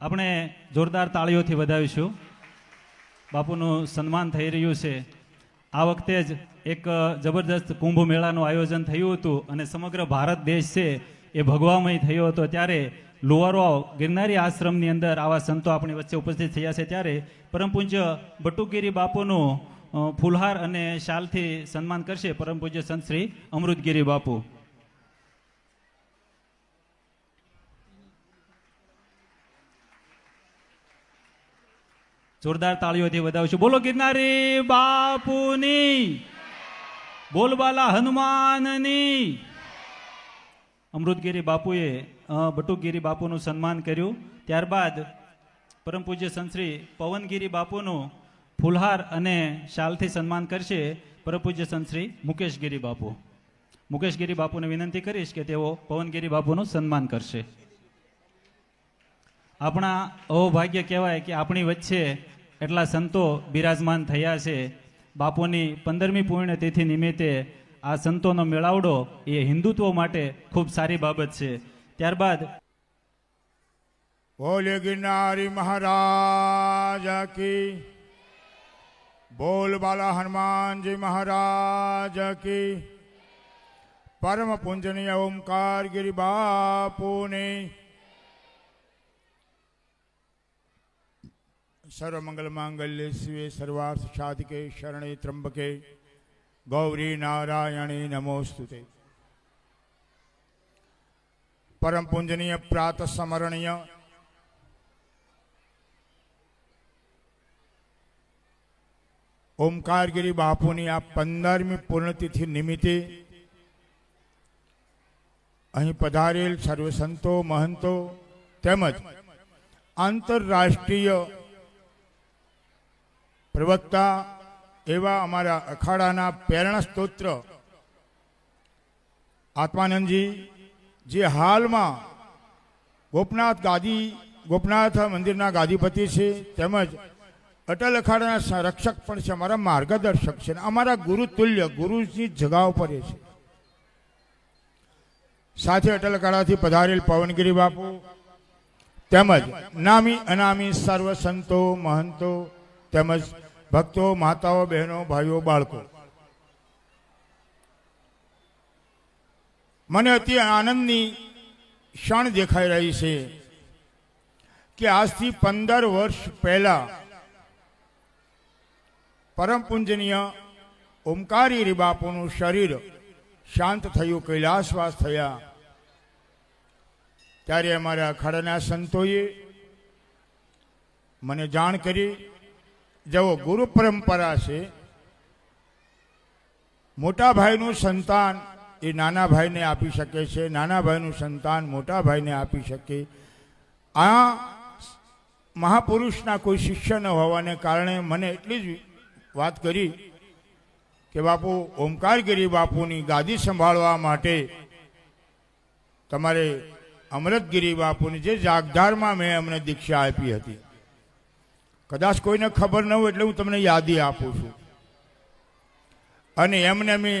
આપણે જોરદાર તાળીઓથી વધાવીશું. બાપુનું સન્માન થઈ રહ્યું છે. આ વખતે જ એક જબરદસ્ત કુંભ મેળાનું આયોજન થયું હતું અને સમગ્ર ભારત દેશ છે એ ભગવામય થયો હતો. ત્યારે લુવારો ગિરનારી આશ્રમની અંદર આવા સંતો આપણી વચ્ચે ઉપસ્થિત થયા છે. ત્યારે પરમ પૂજ્ય બટુગીરી બાપુનું ફૂલહાર અને શાલથી સન્માન કરશે પરમ પૂજ્ય સંત શ્રી અમૃતગીરી બાપુ. જોરદાર તાળીઓથી વધાવશું. બોલો ગિરનારી બાપુની. બોલબાલા હનુમાનની. અમૃતગીરી બાપુએ અ, બટુકગીરી બાપુનું સન્માન કર્યું. ત્યારબાદ પરમ પૂજ્ય સંશ્રી પવનગીરી બાપુનું ફુલહાર અને શાલથી સન્માન કરશે પરમ પૂજ્ય સંશ્રી મુકેશગીરી બાપુ. મુકેશગીરી બાપુને વિનંતી કરીશ કે તેઓ પવનગીરી બાપુનું સન્માન કરશે. આપણા અહોભાગ્ય કહેવાય કે આપણી વચ્ચે એટલા સંતો બિરાજમાન થયા છે. બાપુની પંદરમી પુણ્યતિથિ નિમિત્તે આ સંતોનો મેળાવડો એ હિન્દુત્વ માટે ખૂબ સારી બાબત છે. ત્યારબાદ બોલે ગિરનારી મહારાજ કી. બોલ બાલા હનુમાનજી મહારાજ કી. પરમ પૂજનીય ઓમકાર ગિરી બાપુની. बापू ने सर्व मंगल मांगल्य शिवे सर्वार्थ साधिके शरणे त्र्यंबके गौरी नारायणी नमोस्तुते परम पूजनीय प्रातः स्मरणीय ઓમકારગીરી બાપુની આ પંદરમી પૂર્ણતિથિ નિમિત્તે અહીં પધારેલ સર્વ સંતો મહંતો તેમજ આંતરરાષ્ટ્રીય પ્રવક્તા એવા અમારા અખાડાના પ્રેરણા સ્તોત્ર આત્માનંદજી, જે હાલમાં ગોપનાથ ગાદી, ગોપનાથ મંદિરના ગાદીપતિ છે, તેમજ અટલ અખાડાના સંરક્ષક પણ છે, અમારા માર્ગદર્શક છે અમારા ગુરુ તુલ્ય ગુરુની જગા ઉપર છે. સાથે અટલ અખાડાથી પધારેલ પવનગીરી બાપુ, તેમજ નામી અનામી સર્વ સંતો, મહંતો તેમજ ભક્તો, માતાઓ, બહેનો, ભાઈઓ, બાળકો. મને અતિ આનંદની ક્ષણ દેખાઈ રહી છે કે આજથી પંદર વર્ષ પહેલા પરમ પૂજનીય ઓમકારી રીબાપુનું શરીર શાંત થયું, કૈલાસવાસ થયા. ત્યારે અમારા અખાડાના સંતોએ મને જાણ કરી જેવો ગુરુ પરંપરા છે, મોટા ભાઈનું સંતાન એ નાના ભાઈને આપી શકે છે, નાના ભાઈનું સંતાન મોટા ભાઈને આપી શકે. આ મહાપુરુષના કોઈ શિષ્ય ન હોવાને કારણે મને એટલી જ વાત કરી કે બાપુ ઓમકારગીરી બાપુની ગાદી સંભાળવા માટે તમારે અમૃતગીરી બાપુની જે જાગધારમાં મેં અમને દીક્ષા આપી હતી. કદાચ કોઈને ખબર ન હોય એટલે હું તમને યાદી આપું છું. અને એમને મેં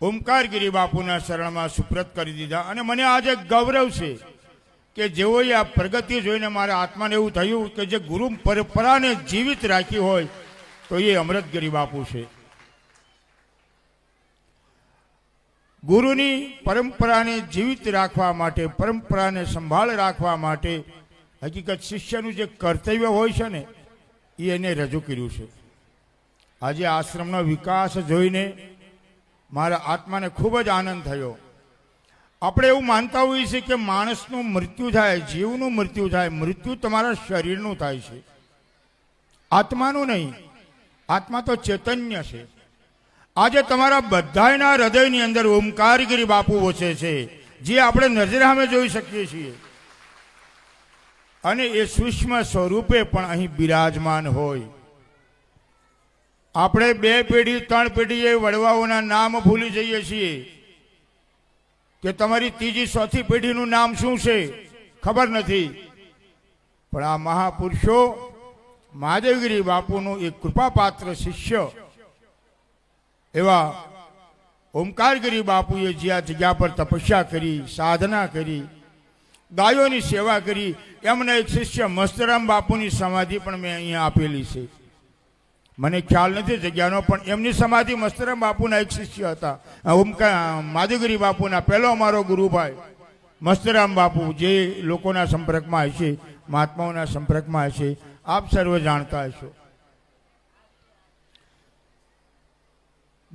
ઓમકારગીરી બાપુના શરણમાં સુપ્રત કરી દીધા. અને મને આજે ગૌરવ છે કે જેઓએ આ પ્રગતિ જોઈને મારા આત્માને એવું થયું કે જે ગુરુ પરંપરાને જીવિત રાખી હોય, તો એ અમૃતગીરી બાપુ છે. ગુરુની પરંપરાને જીવિત રાખવા માટે, પરંપરાને સંભાળ રાખવા માટે હકીકત શિષ્યનું જે કર્તવ્ય હોય છે ને, એ એને રજૂ કર્યું છે. આજે આશ્રમનો વિકાસ જોઈને મારા આત્માને ખૂબ જ આનંદ થયો. આપણે એવું માનતા હોઈએ છીએ કે માણસનું મૃત્યુ થાય, જીવનું મૃત્યુ થાય, મૃત્યુ તમારા શરીરનું થાય છે. આત્માનું નહીં, આત્મા તો ચૈતન્ય છે. આજે તમારા બધાયના હૃદયની અંદર ઓમકારગીરી બાપુ વસે છે, જે આપણે નજર સામે જોઈ શકીએ છીએ. અને એ સૂક્ષ્મ સ્વરૂપે પણ અહીં બિરાજમાન હોય. આપણે બે પેઢી, ત્રણ પેઢીએ વડવાઓના નામ ભૂલી જઈએ છીએ કે તમારી ત્રીજી, ચોથી પેઢીનું નામ શું છે? ખબર નથી. પણ આ મહાપુરુષો, મહાદેવગીરી બાપુનું એક કૃપાપાત્ર શિષ્ય એવા ઓમકારગીરી બાપુએ જે આ જગ્યા પર તપસ્યા કરી, સાધના કરી ગાયોની સેવા કરી. એમના એક શિષ્ય મસ્તરામ બાપુની સમાધિ પણ મેં અહીંયા આપેલી છે. મને ખ્યાલ નથી જગ્યાનો, પણ એમની સમાધિ મસ્તરામ બાપુના એક શિષ્ય હતા. ઓમકા માધુગીરી બાપુના પહેલો અમારો ગુરુભાઈ. મસ્તરામ બાપુ જે લોકોના સંપર્કમાં હશે, મહાત્માઓના સંપર્કમાં હશે, આપ સર્વ જાણતા હશો.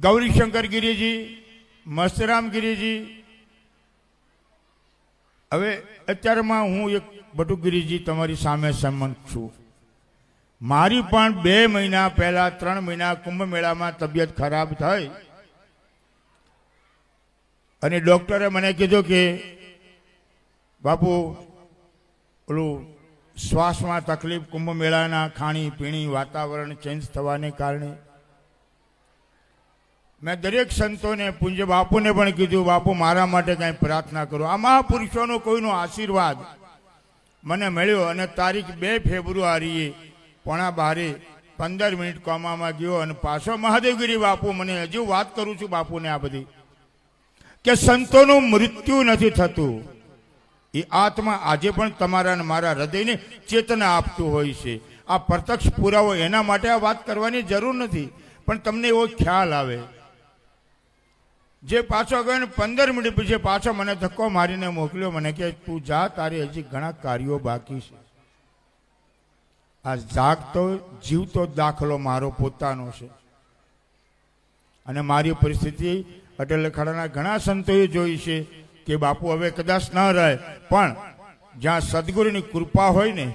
ગૌરીશંકર ગિરિજી, મસ્તરામ ગિરિજી હવે અત્યારમાં હું એક બટુગીરીજી તમારી સામે સંમત છું. મારી પણ બે મહિના પહેલા, ત્રણ મહિના કુંભ મેળામાં તબિયત ખરાબ થઈ અને ડોક્ટરે મને કીધું કે, બાપુ, ઓલું શ્વાસમાં તકલીફ કુંભ મેળાના ખાણી પીણી વાતાવરણ ચેન્જ થવાને કારણે મેં દરેક સંતોને પૂજ્ય બાપુને પણ કીધું, બાપુ, મારા માટે કાંઈ પ્રાર્થના કરો. આ મહાપુરુષોનો કોઈનો આશીર્વાદ મને મળ્યો અને તારીખ બે ફેબ્રુઆરીએ પોણા બારે પંદર મિનિટ કોમામાં ગયો અને પાછો મહાદેવગીરી બાપુ મને હજુ વાત કરું છું બાપુને આ બધી. કે સંતોનું મૃત્યુ નથી થતું. એ આત્મા આજે પણ તમારા મારા હૃદયને ચેતના આપતું હોય છે. આ પ્રત્યક્ષ પુરાવો એના માટે આ વાત કરવાની જરૂર નથી. પણ તમને એવો ખ્યાલ આવે. જે પાછો ગયો પંદર મિનિટ પછી પાછો મને ધક્કો મારીને મોકલ્યો. મને કે તું જા, તારે હજી ઘણા કાર્યો બાકી છે. આ જાગતો, જીવતો દાખલો મારો પોતાનો છે. અને મારી પરિસ્થિતિ અટલ અખાડાના ઘણા સંતોએ જોઈ છે કે બાપુ હવે કદાચ ન રહે, પણ જ્યાં સદગુરુની કૃપા હોય ને,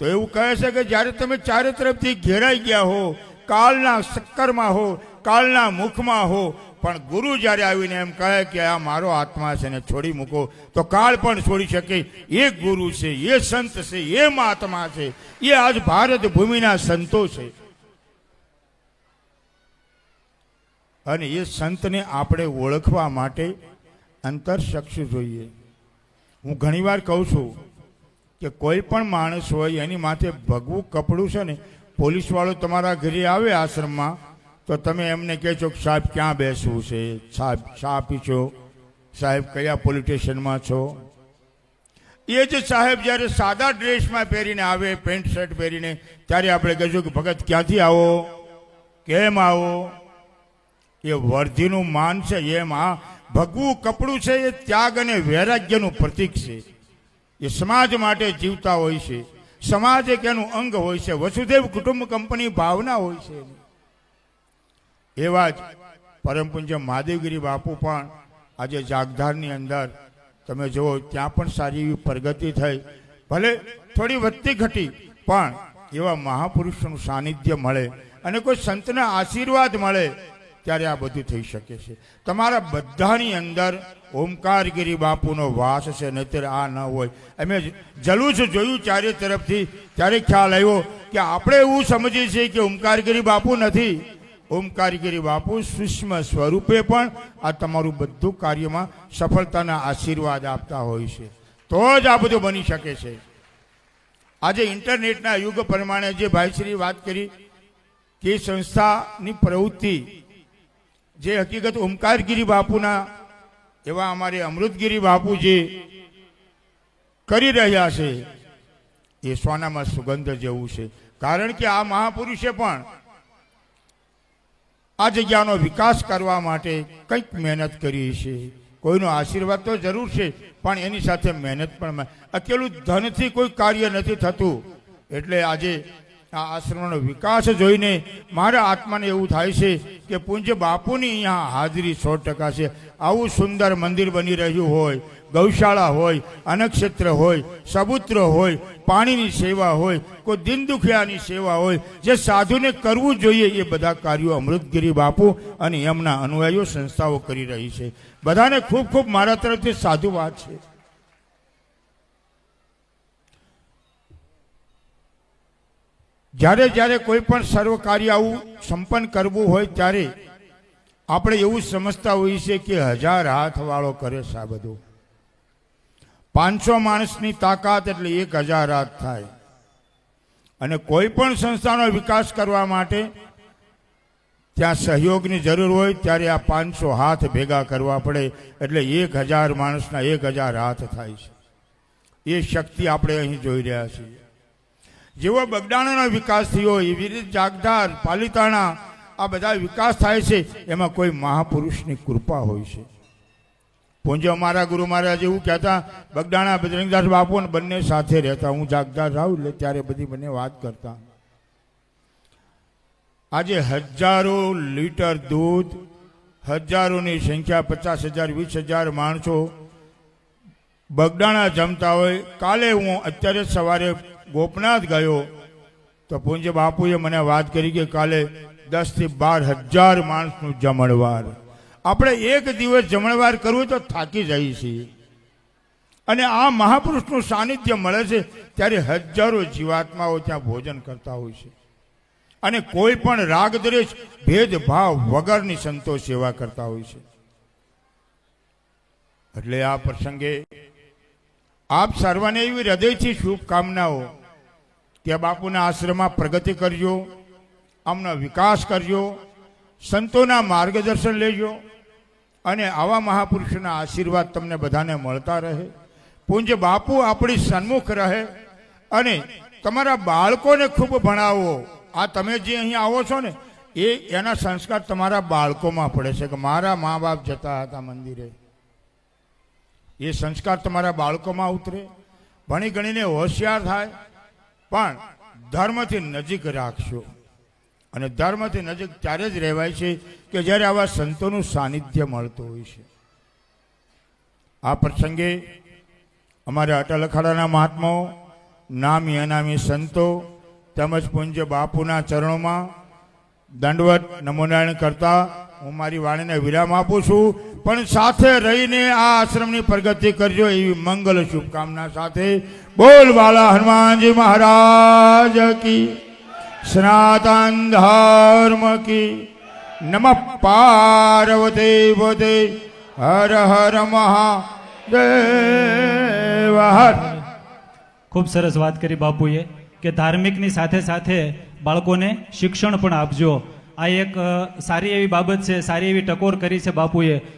તો એવું કહે છે કે જ્યારે તમે ચારે તરફથી ઘેરાઈ ગયા હો, કાલના ચક્કરમાં હો કાળના મુખમાં હો. પણ ગુરુ જ્યારે આવીને એમ કહે કે આ મારો આત્મા છે ને છોડી મૂકો, તો કાળ પણ છોડી શકે. એ ગુરુ છે, એ સંત છે, એ મહાત્મા છે. એ આજ ભારત ભૂમિના સંતો છે. અને એ સંતને આપણે ઓળખવા માટે અંતરચક્ષુ જોઈએ. હું ઘણીવાર કહું છું કે કોઈ પણ માણસ હોય, એની માથે ભગવું કપડું છે ને, પોલીસવાળો તમારા ઘરે આવે આશ્રમમાં તો તમે એમને કહેશો કે સાહેબ ક્યાં બેસવું છે? સાહેબ શા આપી છો સાહેબ, કયા પોલિટિશિયનમાં છો? એ જ સાહેબ જ્યારે સાદા ડ્રેસમાં પહેરીને આવે પેન્ટ શર્ટ પહેરીને, ત્યારે આપણે કહીશું કે ભગત, ક્યાંથી આવો? કેમ આવો? એ વર્ધીનું માન છે, એમ આ ભગવું કપડું છે, એ ત્યાગ અને વૈરાગ્યનું પ્રતીક છે. એ સમાજ માટે જીવતા હોય છે. સમાજ એક એનું અંગ હોય છે. વસુદેવ કુટુંબ કંપની ભાવના હોય છે. એવા જ પરમ પૂજ્ય મહાદેવગીરી બાપુ પણ આજે જાગધારની અંદર, તમે જુઓ, ત્યાં પણ સારી એવી પ્રગતિ થઈ. ભલે થોડી વધતી ઘટી, પણ એવા મહાપુરુષોનું સાનિધ્ય મળે અને કોઈ સંતના આશીર્વાદ મળે, ત્યારે આ બધું થઈ શકે છે. તમારા બધાની અંદર ઓમકારગીરી બાપુનો વાસ છે, નહીતર આ ન હોય. અમે જલુસ જોયું ચારે તરફથી, ત્યારે ખ્યાલ આવ્યો કે આપણે એવું સમજીએ છીએ કે ઓમકારગીરી બાપુ નથી. ઓમકારગીરી બાપુ, સૂક્ષ્મ સ્વરૂપે પણ આ તમારું બધું કાર્યમાં સફળતાના આશીર્વાદ આપતા હોય છે. તો જ આ બધું બની શકે છે. આજે ઇન્ટરનેટના યુગ પ્રમાણે જે ભાઈશ્રી વાત કરી, કે સંસ્થાની પ્રવૃત્તિ, જે હકીકત ઓમકારગીરી બાપુના, એવા અમારે અમૃતગીરી બાપુ જે કરી રહ્યા છે, એ સોનામાં સુગંધ જેવું છે. કારણ કે આ મહાપુરુષે પણ આ જગ્યાનો વિકાસ કરવા માટે કંઈક મહેનત કરી છે કોઈનો આશીર્વાદ તો જરૂર છે, પણ એની સાથે મહેનત પણ અકેલું ધનથી કોઈ કાર્ય નથી થતું. એટલે આજે આ આશ્રમનો વિકાસ જોઈને મારા આત્માને એવું થાય છે કે પૂજ્ય બાપુની અહીંયા હાજરી સો ટકા છે. આવું સુંદર મંદિર બની રહ્યું હોય ગૌશાળા હોય અનક્ષેત્ર હોય સબૂત્ર હોય, પાણીની સેવા હોય, કોઈ દિન દુખિયાની સેવા હોય, જે સાધુને કરવું જોઈએ એ બધા કાર્યો અમૃતગીરી બાપુ અને એમના અનુયાયીઓ સંસ્થાઓ કરી રહી છે. બધાને ખૂબ ખૂબ મારા તરફથી સાધુવાદ છે. જ્યારે જ્યારે કોઈ પણ સર્વ કાર્ય આવું સંપન્ન કરવું હોય ત્યારે આપણે એવું સમજતા હોઈએ છીએ કે હજાર હાથવાળો કરે છે આ બધું. પાંચસો માણસની તાકાત એટલે એક હજાર હાથ થાય. અને કોઈ પણ સંસ્થાનો વિકાસ કરવા માટે ત્યાં સહયોગની જરૂર હોય ત્યારે આ પાંચસો હાથ ભેગા કરવા પડે એટલે એક હજાર માણસના એક હજાર હાથ થાય છે. એ શક્તિ આપણે અહીં જોઈ રહ્યા છીએ. જેવો બગડાણાનો વિકાસ થયો, એવી રીતે જાગધાર, પાલિતાણા આ બધા વિકાસ થાય છે, એમાં કોઈ મહાપુરુષની કૃપા હોય છે. પૂંજો અમારા ગુરુ મહારાજ એવું કહેતા બગડાણા બજરંગદાસ બાપુ ને બંને સાથે રહેતા. હું જાગદાર રાહું એટલે ત્યારે બધી બંને વાત કરતા. આજે હજારો લીટર દૂધ, હજારોની સંખ્યા પચાસ હજાર, વીસ હજાર માણસો બગડાણા જમતા હોય. કાલે હું અત્યારે સવારે ગોપનાથ ગયો, તો પૂંજ બાપુએ મને વાત કરી કે કાલે દસથી બાર હજાર માણસનું જમણવાર. આપણે એક દિવસ જમણવાર કરવું તો થાકી જઈએ છીએ. અને આ મહાપુરુષનું સાનિધ્ય મળે છે ત્યારે હજારો જીવાત્માઓ ત્યાં ભોજન કરતા હોય છે. અને કોઈ પણ રાગદ્વેષ, ભેદભાવ વગરની સંતો સેવા કરતા હોય છે. એટલે આ પ્રસંગે આપ સર્વને એવી હૃદયથી શુભકામનાઓ કે બાપુના આશ્રમમાં પ્રગતિ કરજો, આમનો વિકાસ કરજો, સંતોના માર્ગદર્શન લેજો અને આવા મહાપુરુષોના આશીર્વાદ તમને બધાને મળતા રહે. પૂંજ બાપુ આપણી સન્મુખ રહે અને તમારા બાળકોને ખૂબ ભણાવો. આ તમે જે અહીં આવો છો ને, એ એના સંસ્કાર તમારા બાળકોમાં પડે છે કે મારા મા બાપ જતા હતા મંદિરે. એ સંસ્કાર તમારા બાળકોમાં ઉતરે. ભણી ગણીને હોશિયાર થાય. પણ ધર્મથી નજીક રાખશો અને ધર્મથી નજીક ત્યારે જ રહેવાય છે કે જ્યારે આવા સંતોનું સાનિધ્ય મળતું હોય છે. આ પ્રસંગે અમારા અટલ અખાડાના મહાત્માઓ, નામી અનામી સંતો તેમજ પૂજ્ય બાપુના ચરણોમાં દંડવત નમોનારાયણ કરતા હું મારી વાણીને વિરામ આપું છું. પણ સાથે રહીને આ આશ્રમની પ્રગતિ કરજો એવી મંગલ શુભકામના સાથે. બોલ બાલા હનુમાનજી મહારાજ કી. સનાતન ધર્મ કી. નમ પાર્વતી પતે હર હર મહાદેવ. હર. ખૂબ સરસ વાત કરી બાપુએ કે ધાર્મિકની સાથે સાથે બાળકોને શિક્ષણ પણ આપજો. આ એક સારી એવી બાબત છે, સારી એવી ટકોર કરી છે બાપુએ.